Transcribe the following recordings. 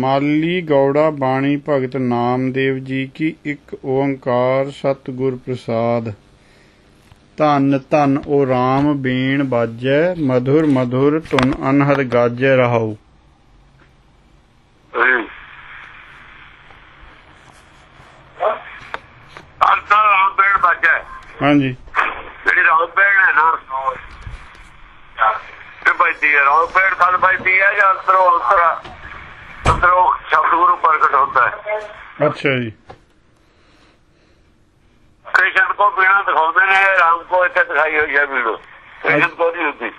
ਮਾਲੀ ਗੌੜਾ ਬਾਣੀ ਭਗਤ ਨਾਮਦੇਵ ਜੀ ਕੀ ਇੱਕ ਓੰਕਾਰ ਸਤਿਗੁਰ ਪ੍ਰਸਾਦ। ਧੰਨ ਧੰਨ ਓ RAM ਬੀਣ ਬਾਜੈ ਮਧੁਰ ਮਧੁਰ ਧੁਨ ਅਨਹਦ ਗਾਜੈ ਰਹਾਉ। ਹਾਂਜੀ। ਜਿਹੜੀ ਰਾਮਬੇੜ ਹੈ ਨਾ ਤੇ ਬੈਠੀ ਹੈ ਰਾਮਬੇੜ ਕਦ ਬੈਠੀ ਹੈ ਜਾਂ ਅੰਦਰੋਂ ਅੰਤਰਾ? ਅੰਦਰੋਂ ਸ਼ਬਦ ਗੁਰੂ ਪ੍ਰਗਟ ਹੁੰਦਾ ਹੈ। ਅੱਛਾ ਜੀ। ਕ੍ਰਿਸ਼ਨ ਕੋ ਬਿਨਾ ਦਿਖਾਉਂਦੇ ਨੇ ਰਾਮ ਕੋ ਇੱਥੇ ਦਿਖਾਈ ਹੋਈ ਹੈ ਵੀਡੀਓ। ਕ੍ਰਿਸ਼ਨ ਕੋ ਨਹੀਂ ਹੁੰਦੀ।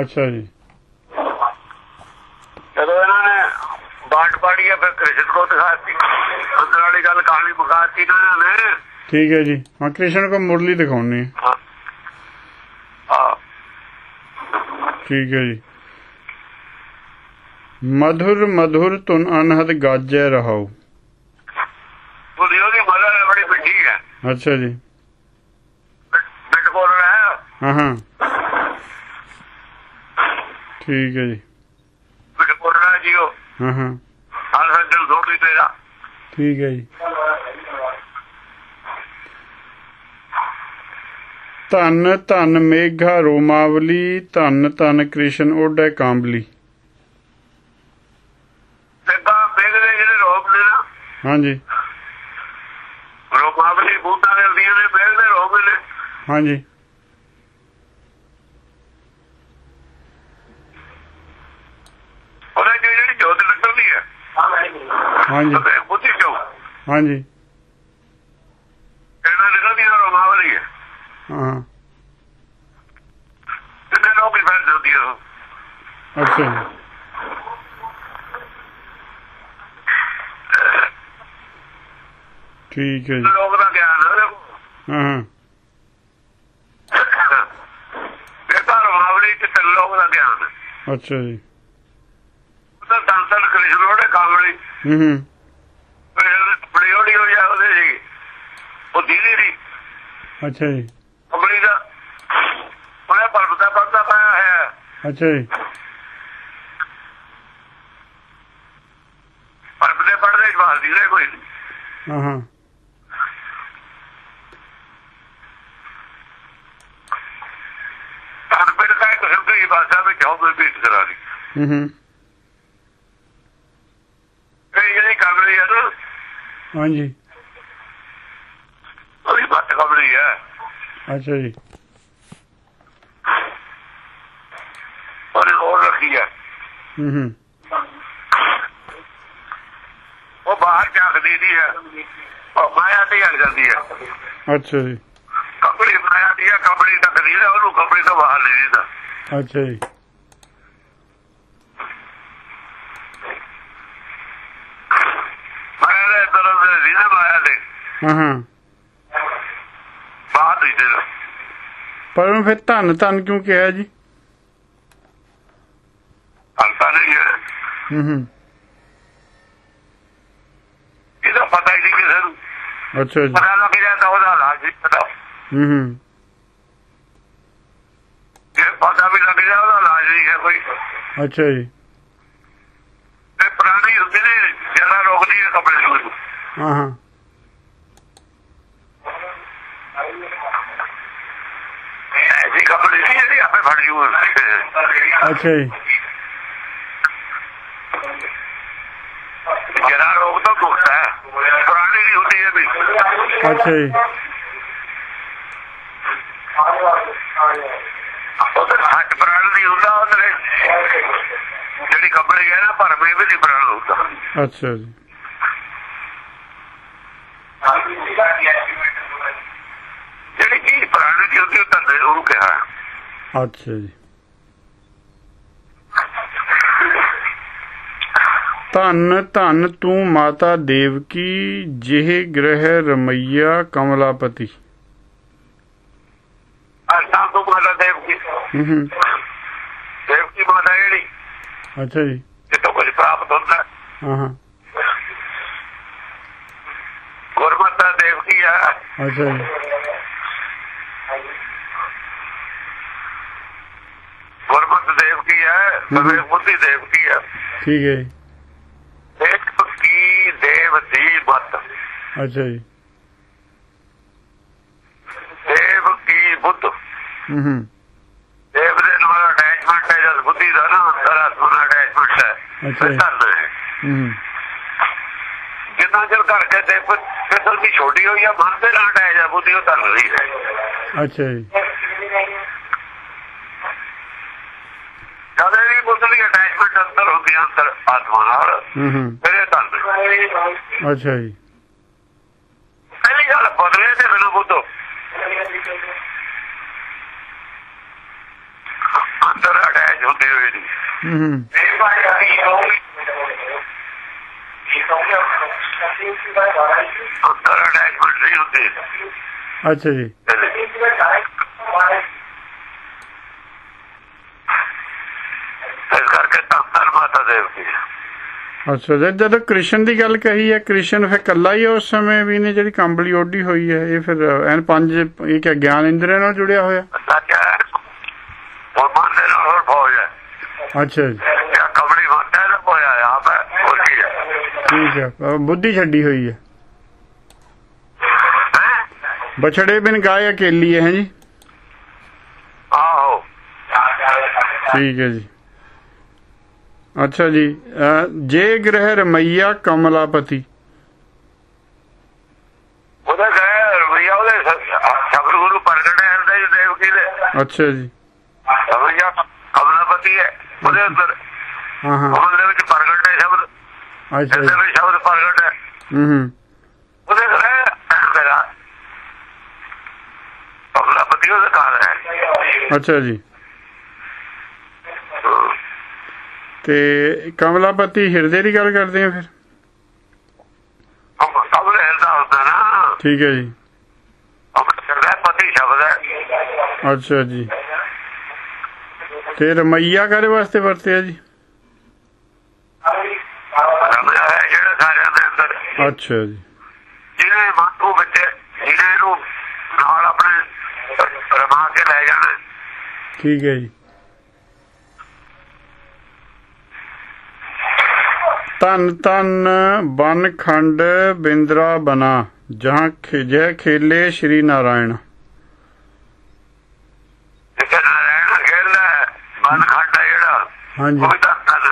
ਅੱਛਾ ਜੀ। ਜਦੋਂ ਇਹਨਾਂ ਨੇ ਬਾਟ ਪਾੜੀ ਹੈ ਫਿਰ ਕ੍ਰਿਸ਼ਨ ਕੋ ਦਿਖਾਤੀ। ਅੰਦਰ ਵਾਲੀ ਗੱਲ ਕਹਾਣੀ ਮੁਕਾਤੀ ਨਾ ਇਹਨਾਂ ਨੇ ਠੀਕ ਹੈ ਜੀ। ਹਾਂ ਕ੍ਰਿਸ਼ਨ ਕੋ ਮੁਰਲੀ ਦਿਖਾਉਣੀ ਹਾਂ। ਹਾਂ। ਠੀਕ ਹੈ ਜੀ। ਮਧੁਰ ਮਧੁਰ ਧੁਨ ਅਨਹਦ ਗਾਜੈ ਰਹਾਉ। ਉਹਦੀ ਉਹਦੀ ਮਦਦ ਬੜੀ ਮਿੱਠੀ ਹੈ। ਅੱਛਾ ਜੀ। ਮਿੱਠ ਬੋਲ ਰਿਹਾ ਹੈ। ਹਾਂ ਹਾਂ। ਠੀਕ ਹੈ ਜੀ। ਮਿੱਠ ਬੋਲ ਰਿਹਾ ਜੀ ਉਹ। ਹਾਂ ਹਾਂ। ਹਰ ਸੱਜਣ ਥੋੜੀ ਤੇਰਾ। ਠੀਕ ਹੈ ਜੀ। ਧੰਨ ਧੰਨ ਮੇਘਾ ਰੋਮਾਵਲੀ ਧੰਨ ਧੰਨ ਕ੍ਰਿਸ਼ਨ ਓਡੈ ਕਾਂਬਲੀ ਸੇਗਾ ਬੇਗਦੇ ਜਿਹੜੇ ਰੋਗ ਨੇ ਹਾਂਜੀ। ਰੋਗਾਵਲੀ ਬੂਟਾਂ ਦੇ ਹੁੰਦੀਆਂ ਨੇ ਬੇਗਦੇ ਰੋਗ ਨੇ ਹਾਂਜੀ। ਉਹਦੇ ਜਿਹੜੀ ਜੋਤ ਨਿਕਲਦੀ ਹੈ ਹਾਂਜੀ। ਬੁੱਧੀ ਚੋਂ। ਹਾਂਜੀ। ਇਹਨਾਂ ਨਿਕਲਦੀ ਹੈ ਰੋਗਾਵਲੀ ਹੈ। ਹਾਂ। ਕਿੰਨੇ ਲੋਕ ਹੀ ਫੈਲ ਜਾਂਦੀ ਹੈ। ਅੱਛਾ ਠੀਕ ਹੈ ਜੀ। ਲੋਕ ਦਾ ਗਿਆਨ ਹੈ। ਤਾਂ ਚ ਤਿੰਨ ਲੋਕ ਦਾ ਗਿਆਨ ਅੱਛਾ ਜੀ। ਉਹਦਾ ਦੰਤਨ ਕ੍ਰਿਸ਼ਨ ਉਹਦੇ ਕਾਮਲੀ ਹੂੰ ਹੂੰ। ਬੜੀ ਹੋੜੀ ਹੋ ਜਾ ਉਹਦੇ ਜੀ ਉਹ ਦੀਦੀ ਦੀ। ਅੱਛਾ ਜੀ। ਕਮਲੀ ਦਾ। ਉਹਨੇ ਪਰਬਤਾ ਪਰਦਾ ਪਾਇਆ ਹੈ। ਅੱਛਾ ਜੀ। ਪਰਬਤੇ ਪੜਦੇ ਜਵਾਬ ਦੀ ਕੋਈ ਨਹੀਂ। ਹਾਂ ਹਾਂ ਤਾਂ ਫਿਰ ਕਾ ਭਾਸ਼ਾ ਵਿੱਚ ਗਈ ਬੀਟ ਕਰਾ ਲਈ। ਹੂੰ ਹੂੰ। ਇਹ ਜਿਹੜੀ ਕਮਲੀ ਹੈ ਨਾ ਹਾਂਜੀ। ਉਹਦੀ ਬੱਤ ਕਮਲੀ ਹੈ ਅੱਛਾ ਜੀ। ਉਹਨੇ ਹੋਰ ਰੱਖੀ ਹੈ। ਹੂੰ ਹੂੰ। ਉਹ ਬਾਹਰ ਝਾਕਦੀ ਨਹੀਂ ਹੈ। ਉਹ ਮਾਇਆ ਤੇ ਹਟ ਜਾਂਦੀ ਹੈ। ਅੱਛਾ ਜੀ। ਕਮਲੀ ਮਾਇਆ ਦੀ ਹੈ ਕਮਲੀ ਤੱਕ ਨਹੀਂ ਉਹਨੂੰ ਕਮਲੀ ਤੋਂ ਬਾਹਰ ਨਹੀਂ ਦਿੰਦਾ ਅੱਛਾ ਜੀ। ਦੇ ਅੰਦਰ ਅੰਦਰ ਨਹੀਂ ਨਾ ਮਾਇਆ ਦੇ ਹਾਂ ਹਾਂ। ਬਾਹਰ ਨਹੀਂ ਦੇ ਪਰ ਉਹਨੂੰ ਫਿਰ ਧੰਨ ਧੰਨ ਕਿਉਂ ਕਿਹਾ ਜੀ? ਅੰਤਾ ਨਹੀਂ ਹੈ ਹੂੰ। ਹੂੰ ਇਹਦਾ ਪਤਾ ਹੀ ਨਹੀਂ ਕਿਸੇ ਨੂੰ। ਅੱਛਾ ਜੀ। ਪਤਾ ਲੱਗ ਜਾਂਦਾ ਉਹਦਾ ਇਲਾਜ ਨਹੀਂ ਪਤਾ। ਹੂੰ ਹੂੰ ਜੇ ਪਤਾ ਵੀ ਲੱਗ ਜਾ ਉਹਦਾ ਇਲਾਜ ਨਹੀਂ ਹੈ ਕੋਈ ਅੱਛਾ ਜੀ। ਤੇ ਪੁਰਾਣੀ ਹੁੰਦੀ ਨੇ ਜ਼ਿਆਦਾ ਰੋਕਦੀ ਹੈ ਕੱਪੜੇ ਨੂੰ। ਹਾਂ ਹਾਂ। ਐਸੀ ਕੱਪੜੇ ਨਹੀਂ ਜਿਹੜੀ ਆਪੇ ਫੜ ਜੂ। ਅੱਛਾ ਜੀ। ਜਿਹੜਾ ਰੋਗ ਤਾਂ ਦੁਖਦਾ ਹੈ। ਪੁਰਾਣੀ ਨਹੀਂ ਹੁੰਦੀ ਹੈ ਵੀ ਅੱਛਾ ਜੀ। ਉਹ ਤਾਂ ਹੱਟ ਪ੍ਰਾਣ ਨਹੀਂ ਹੁੰਦਾ ਉਹਦੇ। ਜਿਹੜੀ ਕੱਪੜੇ ਹੈ ਨਾ ਭਰਮੇ ਵੀ ਨਹੀਂ ਪ੍ਰਾਣ ਹੁੰਦਾ ਅੱਛਾ ਜੀ। ਜਿਹੜੀ ਚੀਜ਼ ਪ੍ਰਾਣ ਦੀ ਹੁੰਦੀ ਉਹ ਤਾਂ ਉਹਨੂੰ ਕਿਹਾ। ਅੱਛਾ ਜੀ। ਧੰਨ ਧੰਨ ਤੂੰ ਮਾਤਾ ਦੇਵਕੀ ਜਿਹ ਗ੍ਰਹਿ ਰਮਈਆ ਕਮਲਾਪਤੀ। ਅਸਾਂ ਤੋਂ ਮਾਤਾ ਦੇਵਕੀ। ਹੂੰ। ਮਾਤਾ ਜਿਹੜੀ। ਅੱਛਾ ਜੀ। ਜਿੱਥੋਂ ਕੁਝ ਪ੍ਰਾਪਤ ਹੁੰਦਾ। ਹਾਂ ਹਾਂ। ਗੁਰਮਤਾ ਦੇਵਕੀ ਆ? ਅੱਛਾ ਜੀ। ਗੁਰਮਤ ਦੇਵਕੀ ਆ? ਸਵੇ ਬੁੱਧੀ ਦੇਵਕੀ ਆ? ਠੀਕ ਹੈ ਇੱਕ ਕੀ ਦੇਵ ਦੀ ਮਤ ਅੱਛਾ ਜੀ। ਦੇਵ ਕੀ ਬੁੱਧ ਹੂੰ ਹੂੰ। ਜਦ ਬੁੱਧੀ ਦਾ ਨਾ ਅੰਦਰ ਆਤਮਾ ਨਾਲ ਅਟੈਚਮੈਂਟ ਹੈ। ਇਹ ਧਰਮ ਹੈ ਹੂੰ। ਜਿੰਨਾ ਚਿਰ ਕਰਕੇ ਤੇ ਫਿਸਲ ਵੀ ਛੋਟੀ ਹੋਈ ਆ ਮਨ ਦੇ ਨਾਲ ਅਟੈਚ ਹੈ ਬੁੱਧੀ ਉਹ ਧਰਮ ਰਹੀ ਹੈ। ਅੱਛਾ ਜੀ। ਜਦ ਵੀ ਬੁੱਧ ਦੀ ਅਟੈਚਮੈਂਟ ਅੰਦਰ ਹੁੰਦੀ ਹੈ ਅੰਦਰ ਆਤਮਾ ਨਾਲ ਫਿਰ ਇਹ ਧਰਮ ਹੈ। ਅੱਛਾ ਜੀ। ਪਹਿਲੀ ਗੱਲ ਬਦਲੇ ਤੇ ਬਿਨਾਂ ਬੁੱਧੋ। ਅੰਦਰ ਅਟੈਚ ਹੁੰਦੀ ਹੋਈ ਅੱਛਾ ਜੀ। ਇਸ ਕਰਕੇ ਤਾਂ ਮਾਤਾ ਦੇਵ ਕੀ ਅੱਛਾ ਜੀ, ਜਦੋਂ ਕ੍ਰਿਸ਼ਨ ਦੀ ਗੱਲ ਕਹੀ ਹੈ, ਕ੍ਰਿਸ਼ਨ ਫਿਰ ਕੱਲਾ ਹੀ ਉਸ ਸਮੇਂ ਵੀ ਨੇ ਜਿਹੜੀ ਕੰਬਲੀ ਓਢੀ ਹੋਈ ਹੈ, ਇਹ ਫਿਰ ਐਨ ਪੰਜ ਇਹ ਕਿਆ ਗਿਆਨ ਇੰਦਰੀਆਂ ਨਾਲ ਜੁੜਿਆ ਹੋਇਆ ਸੱਚ ਹੈ ਉਹ ਮਨ ਦੇ ਨਾਲ ਹੋਰ ਫੌਜ ਹੈ ਅੱਛਾ ਜੀ। ਕਬੜੀ ਹੈ ਨਾ ਹੋਇਆ ਆਪ ਹੈ ਠੀਕ ਹੈ। ਬੁੱਧੀ ਛੱਡੀ ਹੋਈ ਹੈ? ਬਛੜੇ ਬਿਨ ਗਾਏ ਅਕੇਲੀ ਹੈ ਜੀ? ਆਹੋ। ਠੀਕ ਹੈ ਜੀ। ਅੱਛਾ ਜੀ ਜੇ ਗ੍ਰਹਿ ਰਮਈਆ ਕਮਲਾਪਤੀ। ਉਹਦਾ ਗਏ ਰਵਈਆ ਉਹਦੇ ਸ਼ਬਦ ਗੁਰੂ ਪ੍ਰਗਟ ਹੈ ਹਿਰਦੇ ਚ ਦੇਵ ਕੀ ਦੇ। ਅੱਛਾ ਜੀ। ਰਵਈਆ ਕਮਲਾਪਤੀ ਹੈ। ਉਹਦੇ ਅੰਦਰ। ਹਾਂ ਹਾਂ। ਉਹਦੇ ਵਿੱਚ ਪ੍ਰਗਟ ਹੈ ਸ਼ਬਦ। ਅੱਛਾ ਇਹਦੇ ਜੀ ਵਿੱਚ ਸ਼ਬਦ ਪ੍ਰਗਟ ਹੈ। ਹੂੰ ਹੂੰ। ਉਹਦੇ ਗਏ ਮੇਰਾ ਕਮਲਾਪਤੀ ਉਹਦਾ ਕਾਲ ਹੈ। ਅੱਛਾ ਜੀ। ਹਮ। ਤੇ ਕਮਲਾਪਤੀ ਹਿਰਦੇ ਦੀ ਗੱਲ ਕਰਦੇ ਆ ਫਿਰ? ਕਬਰ ਹਿਰਦਾ ਹੁੰਦਾ ਨਾ। ਠੀਕ ਹੈ ਜੀ। ਪਤੀ ਸ਼ਬਦ ਹੈ। ਅੱਛਾ ਜੀ। ਤੇ ਰਮਈਆ ਕਾਰੇ ਵਾਸਤੇ ਵਰਤਿਆ ਜੀ? ਰਮਿਆ ਹੈ ਜਿਹੜਾ ਸਾਰਿਆਂ ਦੇ ਅੰਦਰ ਅੱਛਾ ਜੀ। ਜਿਹਨੇ ਮਨ ਨੂੰ ਵਿੱਚ ਜਿਹਨੇ ਇਹਨੂੰ ਨਾਲ ਆਪਣੇ ਰਮਾ ਕੇ ਲੈ ਜਾਣਾ। ਠੀਕ ਹੈ ਜੀ। ਤਨ ਤਨ ਬਨ ਖੰਡ ਬਿੰਦਰਾ ਬਨਾ ਜਹਾਂ ਖਿਜੈ ਖੇਲੇ ਸ਼੍ਰੀ ਨਾਰਾਇਣ ਜਿੱਥੇ ਨਾਰਾਇਣ ਖੇਲਦਾ ਹੈ, ਮਨ ਖੰਡ ਹੈ ਜਿਹੜਾ ਹਾਂਜੀ। ਉਹ ਤਨ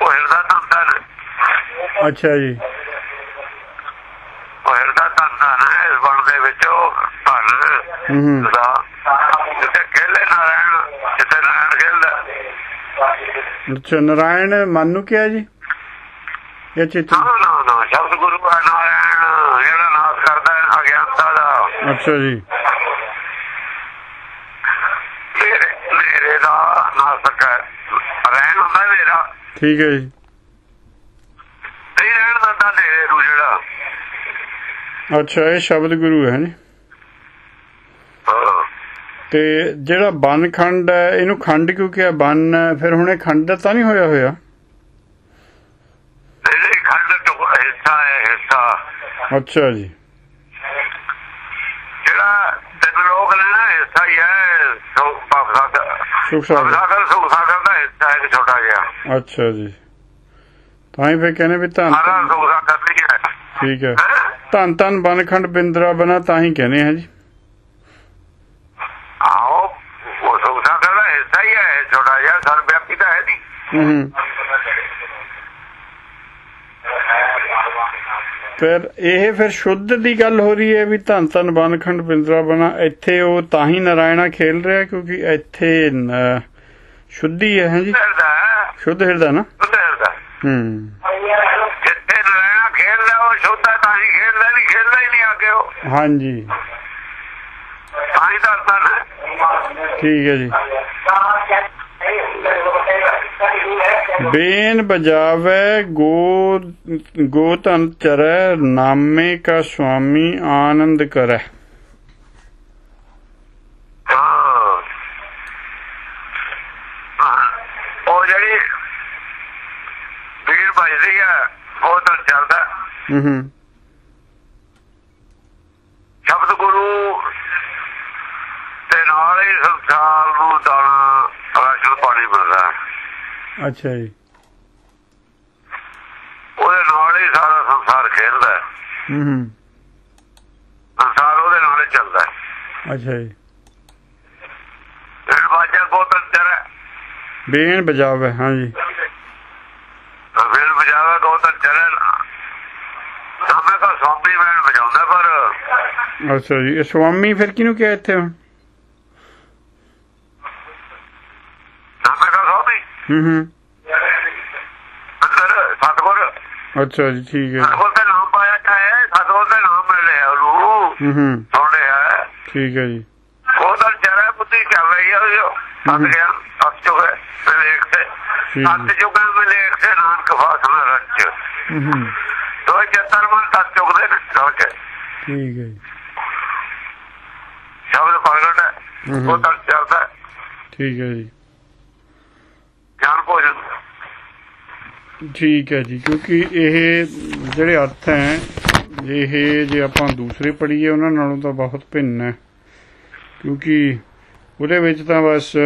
ਉਹ ਤਨ ਅੱਛਾ ਜੀ। ਉਹ ਹਿਰਦਾ ਤਾਂ ਤਨ ਹੈ ਇਸ ਬਣ ਦੇ ਵਿੱਚ ਉਹ ਧਨ ਦਾ। ਜਿੱਥੇ ਖੇਲੇ ਨਾਰਾਇਣ ਜਿੱਥੇ ਨਾਰਾਇਣ ਖੇਲਦਾ। ਅੱਛਾ ਨਾਰਾਇਣ ਮਨ ਨੂੰ ਕਿਹਾ ਜੀ? ਇਹ ਚਿੱਤ ਨਾ ਨਾ ਨਾ ਸ਼ਬਦ ਗੁਰੂ ਨਾਰਾਇਣ ਜਿਹੜਾ ਨਾਸ ਕਰਦਾ ਹੈ ਅਗਿਆਨਤਾ ਦਾ। ਅੱਛਾ ਜੀ ਮੇਰੇ ਮੇਰੇ ਦਾ ਨਾਸਕ ਹੈ ਰਹਿਣ ਹੁੰਦਾ ਮੇਰਾ ਠੀਕ ਹੈ ਜੀ। ਨਹੀਂ ਰਹਿਣ ਦਿੰਦਾ ਨੇਰੇ ਨੂੰ ਜਿਹੜਾ। ਅੱਛਾ ਇਹ ਸ਼ਬਦ ਗੁਰੂ ਹੈ ਜੀ। ਤੇ ਜਿਹੜਾ ਬਨ ਖੰਡ ਹੈ ਇਹਨੂੰ ਖੰਡ ਕਿਉਂ ਕਿਹਾ? ਬਨ? ਫਿਰ ਹੁਣ ਇਹ ਖੰਡ ਤਾਂ ਨਹੀਂ ਹੋਇਆ ਹੋਇਆ? ਇਹਦੇ ਖੰਡ ਹਿੱਸਾ ਹੈ ਹਿੱਸਾ। ਅੱਛਾ ਜੀ। ਜਿਹੜਾ ਤਿੰਨ ਲੋਕ ਨਾ ਹਿੱਸਾ ਹੀ ਹੈ। ਸੁਖ ਸਾਗਰ ਸੁਖ ਸੁਖ ਸਾਗਰ ਸਾਗਰ ਸੁਖ ਸਾਗਰ ਦਾ ਹਿੱਸਾ ਹੈ ਇੱਕ ਛੋਟਾ ਜਿਹਾ। ਅੱਛਾ ਜੀ। ਤਾਂ ਹੀ ਫਿਰ ਕਹਿੰਦੇ ਵੀ ਧੰਨ ਸਾਰਾ ਸੁਖ ਸਾਗਰ ਨਹੀਂ ਹੈ ਠੀਕ ਹੈ। ਹੈਂ? ਧੰਨ ਧੰਨ ਬਨ ਖੰਡ ਬਿੰਦਰਾ ਬਨਾ ਤਾਂ ਹੀ ਕਹਿੰਦੇ ਆ ਜੀ। ਆਓ ਉਹ ਸੁਖ ਸਾਗਰ ਦਾ ਹਿੱਸਾ ਹੀ ਹੈ ਛੋਟਾ ਜਿਹਾ ਸਰ ਵਿਆਪੀ ਤਾਂ ਹੈ ਨਹੀਂ। ਹੂੰ ਹੂੰ ਫਿਰ ਇਹ ਫਿਰ ਸ਼ੁੱਧ ਦੀ ਗੱਲ ਹੋ ਰਹੀ ਹੈ ਵੀ ਧੰਨ ਧੰਨ ਬਨ ਖੰਡ ਬਿੰਦਰਾ ਬਨਾ ਇੱਥੇ ਉਹ ਤਾਂ ਹੀ ਨਾਰਾਇਣਾ ਖੇਲ ਰਿਹਾ ਕਿਉਂਕਿ ਇੱਥੇ ਸ਼ੁੱਧੀ ਹੈ ਹਾਂਜੀ ਸ਼ੁੱਧ ਹਿਰਦਾ ਨਾ? ਸ਼ੁੱਧ ਹਿਰਦਾ। ਹੂੰ। ਜਿੱਥੇ ਨਰਾਇਣਾ ਖੇਲਦਾ ਉਹ ਸ਼ੁੱਧਾ ਤਾਂ ਹੀ ਖੇਲਦਾ ਨਹੀਂ ਖੇਲਦਾ ਹੀ ਨਹੀਂ ਅੱਗੇ ਉਹ। ਹਾਂਜੀ। ਤਾਂ ਹੀ ਦੱਸਦਾ ਠੀਕ ਹੈ ਜੀ। ਬੇਨ ਬਜਾਵੇ ਗੋ ਗੋ ਧਨ ਚਰੈ ਨਾਮੇ ਕਾ ਸੁਆਮੀ ਆਨੰਦ ਕਰੈ ਹਾਂ। ਹਾਂ। ਉਹ ਜਿਹੜੀ ਵੀਰ ਵੱਜਦੀ ਆ ਉਹ ਤਾਂ ਚੱਲਦਾ ਹੂੰ ਹੂੰ ਸ਼ਬਦ ਗੁਰੂ ਤੇ ਨਾਲ ਹੀ ਸੰਸਾਰ ਨੂੰ ਦਾਣਾ ਰਾਸ਼ਨ ਪਾਣੀ ਮਿਲਦਾ ਹੈ। ਅੱਛਾ ਜੀ। ਉਹਦੇ ਨਾਲ ਹੀ ਸਾਰਾ ਸੰਸਾਰ ਖੇਡਦਾ ਹੈ। ਹੂੰ ਹੂੰ। ਸੰਸਾਰ ਉਹਦੇ ਨਾਲ ਹੀ ਚੱਲਦਾ ਹੈ। ਅੱਛਾ ਜੀ। ਬਾਜਾ ਗੋਤਨ ਚਰੈ ਬੇਨ ਬਜਾਵੇ ਹਾਂਜੀ ਫਿਰ ਬਜਾਵਾ ਗੋਤਨ ਚਰੈ ਸਾਹਮਣੇ ਦਾ ਸਵਾਮੀ ਮੈਨ ਵਜਾਉਂਦਾ ਪਰ ਅੱਛਾ ਜੀ ਇਹ ਸਵਾਮੀ ਫਿਰ ਕਿਹਨੂੰ ਕਿਹਾ ਇੱਥੇ ਹੁਣ ਸਾਹਮਣੇ ਦਾ ਸਵਾਮੀ ਹੂੰ ਹੂੰ। ਸਤਗੁਰ ਅੱਛਾ ਜੀ ਠੀਕ ਹੈ। ਸਤਗੁਰ ਦਾ ਨਾਮ ਪਾਇਆ ਚਾਹੇ ਸਤਗੁਰ ਦਾ ਨਾਮ ਮਿਲ ਰਿਹਾ ਉਹਨੂੰ ਹੂੰ ਹੂੰ। ਸੁਣ ਰਿਹਾ ਠੀਕ ਹੈ ਜੀ। ਉਹ ਤਾਂ ਚਰੈ ਬੁੱਧੀ ਚੱਲ ਰਹੀ ਹੈ ਉਹ ਸੱਤ ਗਿਆ ਸੱਤ ਚੁਗ ਹੈ ਲੇਖ ਤੇ। ਸੱਤ ਦੇ ਲੇਖ ਤੇ ਨਾਨਕ ਫਾਸਲਾ ਰਚ ਹੂੰ ਹੂੰ। ਦੋ ਚਤਰ ਮਨ ਸੱਤ ਚੁਗਦੇ ਨੇ ਸੋਚ ਠੀਕ ਹੈ ਜੀ। ਸ਼ਬਦ ਪ੍ਰਗਟ ਉਹ ਹੂੰ ਤਾਂ ਚੱਲਦਾ। ਠੀਕ ਹੈ ਜੀ। ਗਿਆਨ ਭੋਜਨ ਠੀਕ ਹੈ ਜੀ ਕਿਉਂਕਿ ਇਹ ਜਿਹੜੇ ਅਰਥ ਹੈ ਇਹ ਜੇ ਆਪਾਂ ਦੂਸਰੇ ਪੜ੍ਹੀਏ ਉਹਨਾਂ ਨਾਲੋਂ ਤਾਂ ਬਹੁਤ ਭਿੰਨ ਹੈ। ਕਿਉਂਕਿ ਉਹਦੇ ਵਿੱਚ ਤਾਂ ਬਸ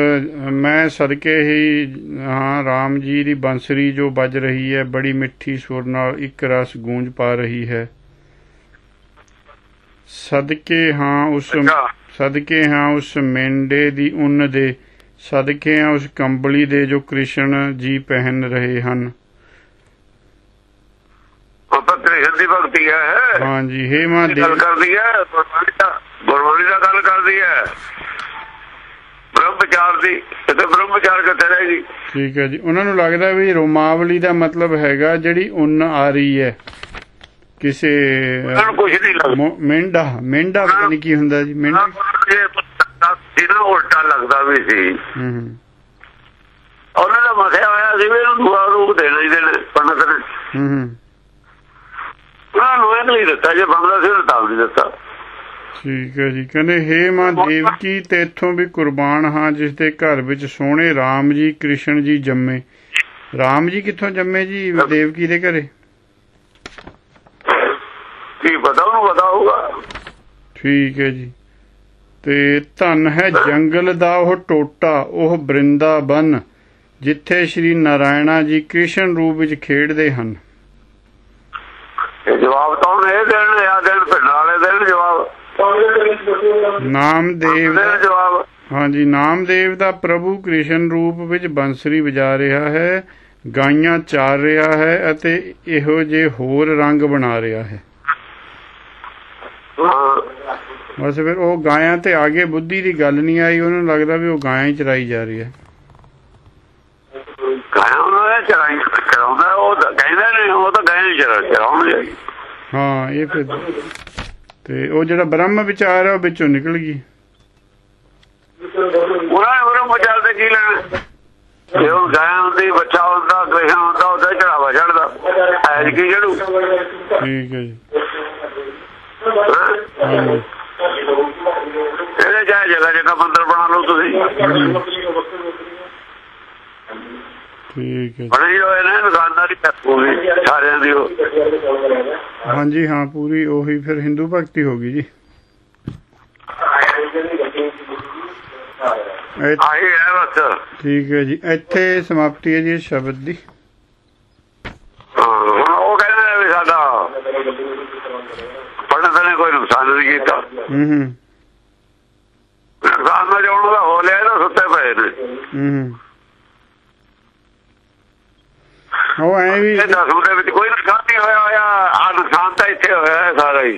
ਮੈਂ ਸਦਕੇ ਹੀ ਹਾਂ RAM ਜੀ ਦੀ ਬੰਸਰੀ ਜੋ ਵੱਜ ਰਹੀ ਹੈ ਬੜੀ ਮਿੱਠੀ ਸੁਰ ਨਾਲ ਇੱਕ ਰਸ ਗੂੰਜ ਪਾ ਰਹੀ ਹੈ। ਸਦਕੇ ਹਾਂ ਉਸ ਸਦਕੇ ਹਾਂ ਉਸ ਮੇਂਡੇ ਦੀ ਉੱਨ ਦੇ ਸਦਕੇ ਹਾਂ ਉਸ ਕੰਬਲੀ ਦੇ ਜੋ ਕ੍ਰਿਸ਼ਨ ਜੀ ਪਹਿਨ ਰਹੇ ਹਨ। ਉਹ ਤਾਂ ਕ੍ਰਿਸ਼ਨ ਦੀ ਭਗਤੀ ਹੈ। ਹਾਂਜੀ ਹੇ ਮਾਂ ਇਹ ਗੱਲ ਕਰਦੀ ਹੈ ਗੁਰਬਾਣੀ ਦਾ ਦਾ ਗੱਲ ਕਰਦੀ ਹੈ। ਬ੍ਰਹਮ ਵਿਚਾਰ ਦੀ ਤੇ ਬ੍ਰਹਮ ਵਿਚਾਰ ਕਿੱਥੇ ਰਹੇਗੀ ਠੀਕ ਹੈ ਜੀ। ਉਹਨਾਂ ਨੂੰ ਲੱਗਦਾ ਵੀ ਰੋਮਾਵਲੀ ਦਾ ਮਤਲਬ ਹੈਗਾ ਜਿਹੜੀ ਉੱਨ ਆ ਰਹੀ ਹੈ। ਕਿਸੇ ਉਹਨਾਂ ਨੂੰ ਕੁਝ ਨਹੀਂ ਲੱਗਦਾ। ਮੋ- ਮੇਂਢਾ ਮੇਂਢਾ ਪਤਾ ਨਹੀਂ ਕੀ ਹੁੰਦਾ ਜੀ ਮੇਂਢਾ ਇਹਨਾਂ ਉਲਟਾ ਲੱਗਦਾ ਵੀ ਸੀ। ਹੂੰ ਹੂੰ। ਉਹਨਾਂ ਦਾ ਮਸਿਆ ਹੋਇਆ ਸੀ ਵੀ ਇਹਨੂੰ ਦੂਆ ਰੂਪ ਦੇਣਾ ਹੀ ਦੇਣਾ ਪੰਡਤ ਨੇ। ਹੂੰ ਹੂੰ। ਉਹਨਾਂ ਨੂੰ ਇਹ ਨਹੀਂ ਦਿੱਤਾ ਜੇ ਬੰਦਾ ਸੀ ਤਾਂ ਨਹੀਂ ਦਿੱਤਾ। ਠੀਕ ਹੈ ਜੀ ਕਹਿੰਦੇ ਹੇ ਮਾਂ ਦੇਵਕੀ ਤੇਥੋਂ ਵੀ ਕੁਰਬਾਨ ਹਾਂ ਜਿਸ ਦੇ ਘਰ ਵਿੱਚ ਸੋਹਣੇ RAM ਜੀ ਕ੍ਰਿਸ਼ਨ ਜੀ ਜੰਮੇ। RAM ਜੀ ਕਿੱਥੋਂ ਜੰਮੇ ਜੀ ਦੇਵਕੀ ਦੇ ਘਰੇ? ਕੀ ਪਤਾ ਉਹਨੂੰ ਪਤਾ ਹੋਊਗਾ। ਠੀਕ ਹੈ ਜੀ। ਤੇ ਧਨ ਹੈ ਜੰਗਲ ਦਾ ਉਹ ਟੋਟਾ ਉਹ ਬ੍ਰਿੰਦਾਬਨ ਜਿੱਥੇ ਸ਼੍ਰੀ ਨਾਰਾਇਣਾ ਜੀ ਕ੍ਰਿਸ਼ਨ ਰੂਪ ਵਿੱਚ ਖੇਡਦੇ ਹਨ। ਇਹ ਜਵਾਬ ਤਾਂ ਇਹ ਦੇਣ ਆ ਦੇਣ ਪਿੰਡ ਵਾਲੇ ਦੇਣ ਜਵਾਬ। ਨਾਮਦੇਵ ਜਵਾਬ। ਹਾਂਜੀ ਨਾਮਦੇਵ ਦਾ ਪ੍ਰਭੂ ਕ੍ਰਿਸ਼ਨ ਰੂਪ ਵਿੱਚ ਬੰਸਰੀ ਵਜਾ ਰਿਹਾ ਹੈ ਗਾਈਆਂ ਚਾਰ ਰਿਹਾ ਹੈ ਅਤੇ ਇਹੋ ਜਿਹੇ ਹੋਰ ਰੰਗ ਬਣਾ ਰਿਹਾ ਹਾਂ। ਬਸ ਫਿਰ ਉਹ ਗਾਇਆਂ ਤੇ ਆਗੇ ਬੁੱਧੀ ਦੀ ਗੱਲ ਨਹੀਂ ਆਈ ਉਹਨੂੰ ਲੱਗਦਾ ਵੀ ਉਹ ਗਾਇਆਂ ਹੀ ਚਰਾਈ ਜਾ ਰਹੀ ਹੈ। ਕਾਇਆ ਉਹਨਾਂ ਨੇ ਚਰਾਈ ਕਰਾਉਂਦਾ ਉਹ ਤਾਂ ਕਹਿੰਦੇ ਨੇ ਉਹ ਤਾਂ ਗਏ ਚਰਾ ਹਾਂ ਇਹ ਫਿਰ ਤੇ ਉਹ ਜਿਹੜਾ ਬ੍ਰਹਮ ਵਿਚਾਰ ਹੈ ਉਹ ਵਿੱਚੋਂ ਨਿਕਲ ਗਈ। ਉਹਨਾਂ ਨੇ ਉਹਨਾਂ ਮਚਾਲ ਤੇ ਕੀ ਲੈਣਾ? ਜੇ ਉਹ ਗਾਇਆ ਹੁੰਦੀ ਬੱਚਾ ਹੁੰਦਾ ਗ੍ਰਹਿ ਹੁੰਦਾ ਉਹਦਾ ਚੜਾਵਾ ਚੜਦਾ ਐਜ ਕੀ ਜੜੂ ਠੀਕ ਹੈ ਜੀ। ਇਹਦੇ ਚਾਹੇ ਜਗ੍ਹਾ ਜਗ੍ਹਾ ਮੰਦਰ ਬਣਾ ਲਓ ਤੁਸੀਂ। ਠੀਕ ਹੈ। ਬਣੇ ਹੋਏ ਨੇ ਦੁਕਾਨਦਾਰੀ ਪੂਰੀ ਸਾਰਿਆਂ ਦੀ ਉਹ। ਹਾਂਜੀ ਹਾਂ ਪੂਰੀ ਉਹੀ ਫਿਰ ਹਿੰਦੂ ਭਗਤੀ ਹੋ ਗਈ ਜੀ। ਆਹੀ ਹੈ ਬਸ। ਠੀਕ ਹੈ ਜੀ ਇੱਥੇ ਸਮਾਪਤੀ ਹੈ ਜੀ ਸ਼ਬਦ ਦੀ। ਉਹ ਕਹਿੰਦੇ ਵੀ ਸਾਡਾ ਪੰਡਤ ਨੇ ਕੋਈ ਨੁਕਸਾਨ ਨਹੀਂ ਕੀਤਾ। ਹੂੰ ਹੂੰ ਨੁਕਸਾਨ ਨਾ ਜਾਉਣ ਦਾ ਹੋ ਲਿਆ ਤਾਂ ਸੁੱਤੇ ਪਏ ਨੇ। ਹੂੰ। ਉਹ ਐ ਵੀ ਇਹ ਦਸੂ ਦੇ ਵਿੱਚ ਕੋਈ ਨੁਕਸਾਨ ਨਹੀਂ ਹੋਇਆ ਹੋਇਆ ਆ ਨੁਕਸਾਨ ਤਾਂ ਇੱਥੇ ਹੋਇਆ ਹੈ ਸਾਰਾ ਹੀ।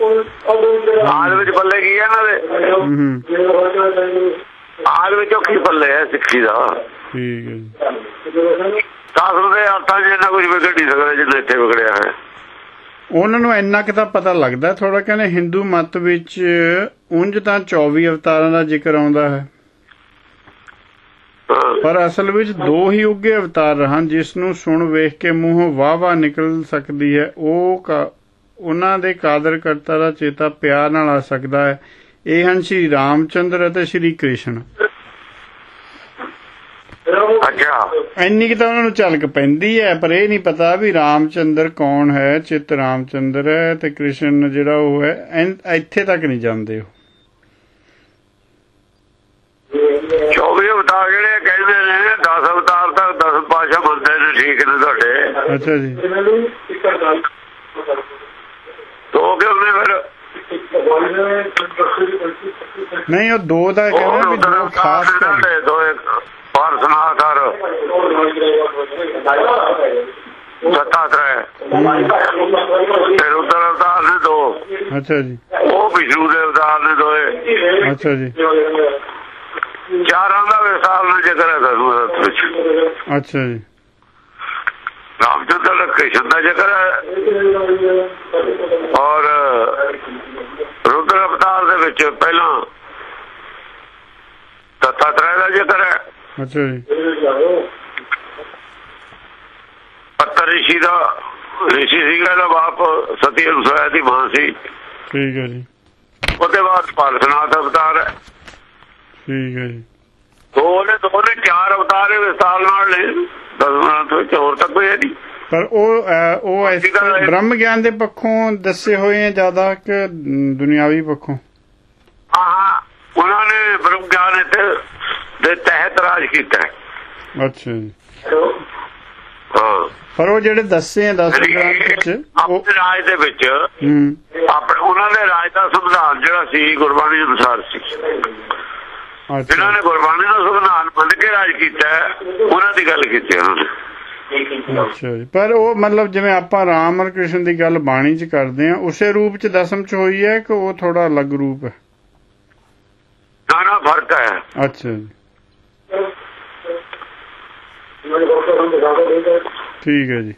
ਆਦ ਵਿੱਚ ਪੱਲੇ ਕੀ ਹੈ ਇਹਨਾਂ ਦੇ? ਆਦ ਵਿੱਚੋਂ ਕੀ ਪੱਲੇ ਹੈ ਸਿੱਖੀ ਦਾ? ਠੀਕ ਹੈ ਸਾਸੂ ਦੇ ਅਰਥਾਂ ਇੰਨਾ ਕੁਝ ਵਿਗੜ ਨਹੀਂ ਸਕਦਾ ਜਿੰਨਾ ਇੱਥੇ ਵਿਗੜਿਆ ਹੈ ਉਹਨਾਂ ਨੂੰ ਇੰਨਾ ਕਿ ਤਾਂ ਪਤਾ ਲੱਗਦਾ ਥੋੜਾ ਕਹਿੰਦੇ ਹਿੰਦੂ ਮਤ ਵਿੱਚ ਉਂਝ ਤਾਂ 24 ਅਵਤਾਰਾਂ ਦਾ ਜ਼ਿਕਰ ਆਉਂਦਾ ਹਾਂ। ਪਰ ਅਸਲ ਵਿੱਚ ਦੋ ਹੀ ਉੱਗੇ ਅਵਤਾਰ ਹਨ ਜਿਸ ਨੂੰ ਸੁਣ ਵੇਖ ਕੇ ਮੂੰਹੋਂ ਵਾਹ-ਵਾਹ ਨਿਕਲ ਸਕਦੀ ਹੈ। ਉਹ ਉਹਨਾਂ ਦੇ ਕਾਦਰ ਕਰਤਾ ਦਾ ਚੇਤਾ ਪਿਆਰ ਨਾਲ ਆ ਸਕਦਾ ਹੈ। ਇਹ ਹਨ ਸ਼੍ਰੀ ਰਾਮਚੰਦਰ ਅਤੇ ਸ਼੍ਰੀ ਕ੍ਰਿਸ਼ਨ। ਅੱਛਾ। ਇੰਨੀ ਕਿ ਤਾਂ ਉਹਨਾਂ ਨੂੰ ਝਲਕ ਪੈਂਦੀ ਹੈ ਪਰ ਇਹ ਨਹੀਂ ਪਤਾ ਵੀ ਰਾਮਚੰਦਰ ਕੌਣ ਹੈ ਚਿੱਤ ਰਾਮਚੰਦਰ ਹੈ ਤੇ ਕ੍ਰਿਸ਼ਨ ਜਿਹੜਾ ਉਹ ਹੈ ਇੱਥੇ ਤੱਕ ਨਹੀਂ ਜਾਂਦੇ ਉਹ 24 ਅਵਤਾਰ ਜਿਹੜੇ ਕਹਿੰਦੇ ਨੇ 10 ਅਵਤਾਰ ਤਾਂ 10 ਪਾਸ਼ਾ ਮੰਨਦੇ ਨੇ ਠੀਕ ਨੇ ਤੁਹਾਡੇ। ਅੱਛਾ ਜੀ। ਤੋ ਫਿਰ? ਨਹੀਂ ਉਹ ਦੋ ਦਾ ਕਹਿੰਦਾ ਵੀ ਦੋ ਖਾਸ ਅਵਤਾਰ ਕਰ ਦੇ ਦੋਏ ਪਾਰਸਨਾਥਰ ਦੱਤਾਤਰੇ ਤੇ ਰੁਦਰ ਅਵਤਾਰ ਨੇ ਦੋ। ਅੱਛਾ ਜੀ। ਉਹ ਵਿਸ਼ਨੂੰ ਦੇ ਅਵਤਾਰ ਨੇ ਦੋਏ। ਅੱਛਾ ਜੀ। ਚਾਰਾਂ ਦਾ ਵਿਸਾਲ ਨੇ ਜ਼ਿਕਰ ਹੈ ਰਤ ਵਿੱਚ। ਅੱਛਾ ਜੀ। ਰਾਮਚੰਦਰ ਦਾ ਕ੍ਰਿਸ਼ਨ ਦਾ ਜ਼ਿਕਰ ਹੈ। ਔਰ ਰੁਦਰ ਅਵਤਾਰ ਦੇ ਵਿੱਚ ਪਹਿਲਾਂ ਦੱਤਾਤਰੇ ਦਾ ਜ਼ਿਕਰ ਹੈ। ਅੱਛਾ ਜੀ। ਪੱਤਰ ਰਿਸ਼ੀ ਦਾ ਰਿਸ਼ੀ ਸੀਗਾ ਦਾ ਬਾਪ ਸਤੀ ਅਨੁਸਾਰ ਦੀ ਮਾਂ ਸੀ। ਠੀਕ ਹੈ ਜੀ। ਉਹਦੇ ਬਾਅਦ ਪਾਲਸਨਾਥ ਅਵਤਾਰ ਹੈ। ਠੀਕ ਹੈ ਜੀ। ਦੋ ਨੇ ਦੋ ਨੇ ਚਾਰ ਅਵਤਾਰ ਇਹ ਵਿਸਾਲ ਨਾਲ ਨੇ। ਦਸਵਾਂ ਤੋਂ ਵਿੱਚ ਹੋਰ ਤਾਂ ਕੋਈ ਨਹੀਂ। ਪਰ ਉਹ ਉਹ ਇਸ ਬ੍ਰਹਮ ਗਿਆਨ ਦੇ ਪੱਖੋਂ ਦੱਸੇ ਹੋਏ ਆ ਜ਼ਿਆਦਾ ਕਿ ਦੁਨਿਆਵੀ ਪੱਖੋਂ? ਹਾਂ ਉਹਨਾਂ ਨੇ ਬ੍ਰਹਮ ਗਿਆਨ ਦੇ ਤਹਿਤ ਰਾਜ ਕੀਤਾ ਹੈ। ਅੱਛਾ ਜੀ। ਪਰ ਉਹ ਜਿਹੜੇ ਦੱਸੇ ਆ 10 ਗ੍ਰੰਥ ਵਿੱਚ ਉਹ ਆਪਣੇ ਰਾਜ ਦੇ ਵਿੱਚ ਆਪਣੇ ਉਹਨਾਂ ਦੇ ਰਾਜ ਦਾ ਸੰਵਿਧਾਨ ਜਿਹੜਾ ਸੀ ਗੁਰਬਾਣੀ ਅਨੁਸਾਰ ਸੀ। ਜਿਨ੍ਹਾਂ ਨੇ ਗੁਰਬਾਣੀ ਦਾ ਸੰਵਿਧਾਨ ਮੰਨ ਕੇ ਰਾਜ ਕੀਤਾ ਹੈ, ਉਹਨਾਂ ਦੀ ਗੱਲ ਕੀਤੀ ਉਹਨਾਂ ਨੇ। ਅੱਛਾ ਜੀ। ਪਰ ਉਹ ਮਤਲਬ ਜਿਵੇਂ ਆਪਾਂ ਰਾਮ ਔਰ ਕ੍ਰਿਸ਼ਨ ਦੀ ਗੱਲ ਬਾਣੀ 'ਚ ਕਰਦੇ ਆ ਉਸੇ ਰੂਪ 'ਚ ਦਸਮ 'ਚ ਹੋਈ ਹੈ ਕਿ ਉਹ ਥੋੜਾ ਅਲੱਗ ਰੂਪ ਹੈ? ਨਾਨਾ ਫ਼ਰਕ ਹੈ। ਅੱਛਾ ਜੀ। ਠੀਕ ਹੈ ਜੀ।